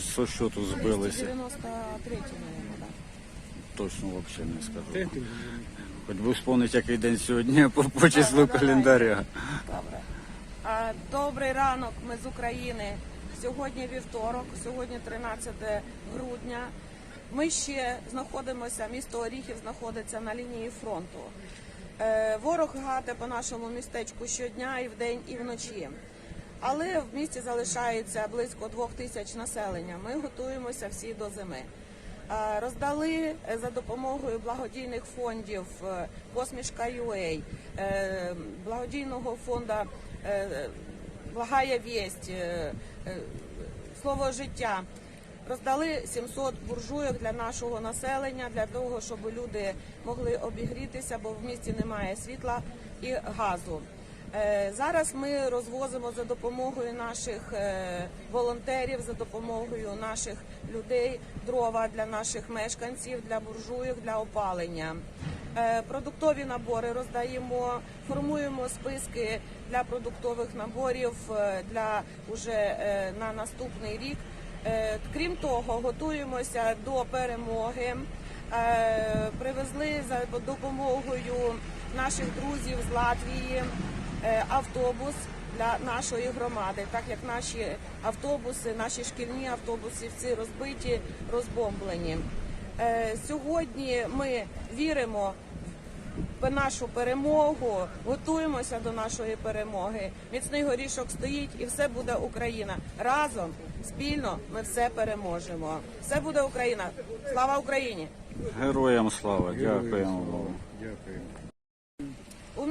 що що тут збилися? 93 мабуть, да. Точно взагалі не скажу. Хоч би вспомнити, який день сьогодні по, по числу календаря. Добре. А, Добрий ранок, ми з України. Сьогодні вівторок, сьогодні 13 грудня. Ми ще знаходимося, місто Оріхів знаходиться на лінії фронту. Е, Ворог гате по нашому містечку щодня і вдень, і вночі. Але в місті залишається близько двох тисяч населення. Ми готуємося всі до зими. Роздали е, за допомогою благодійних фондів е, Посмішка UA, е, благодійного фонду Благая вість, слово життя. Роздали 700 буржуйок для нашого населення, для того, щоб люди могли обігрітися, бо в місті немає світла і газу. Е, Зараз ми розвозимо за допомогою наших е, волонтерів, за допомогою наших людей дрова для наших мешканців, для буржуйок, для опалення. Е, Продуктові набори роздаємо, формуємо списки для продуктових наборів для уже на наступний рік. Крім того, готуємося до перемоги. Привезли за допомогою наших друзів з Латвії автобус для нашої громади, так як наші автобуси, наші шкільні автобуси всі розбиті, розбомблені. Е, Сьогодні ми віримо в нашу перемогу, готуємося до нашої перемоги. Міцний горішок стоїть і все буде Україна. Разом спільно ми все переможемо. Все буде Україна. Слава Україні! Героям слава, дякуємо вам.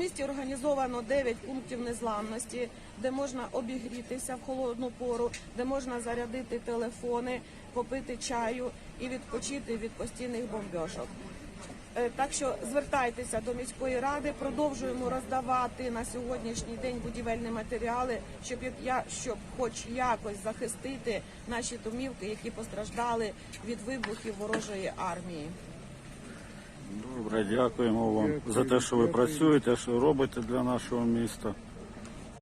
Місті організовано 9 пунктів незламності, де можна обігрітися в холодну пору, де можна зарядити телефони, попити чаю і відпочити від постійних бомбьошок. Е, Так що звертайтеся до міської ради, продовжуємо роздавати на сьогоднішній день будівельні матеріали, щоб я щоб хоч якось захистити наші домівки, які постраждали від вибухів ворожої армії. Добре, дякуємо вам за те, що ви працюєте, що робите для нашого міста.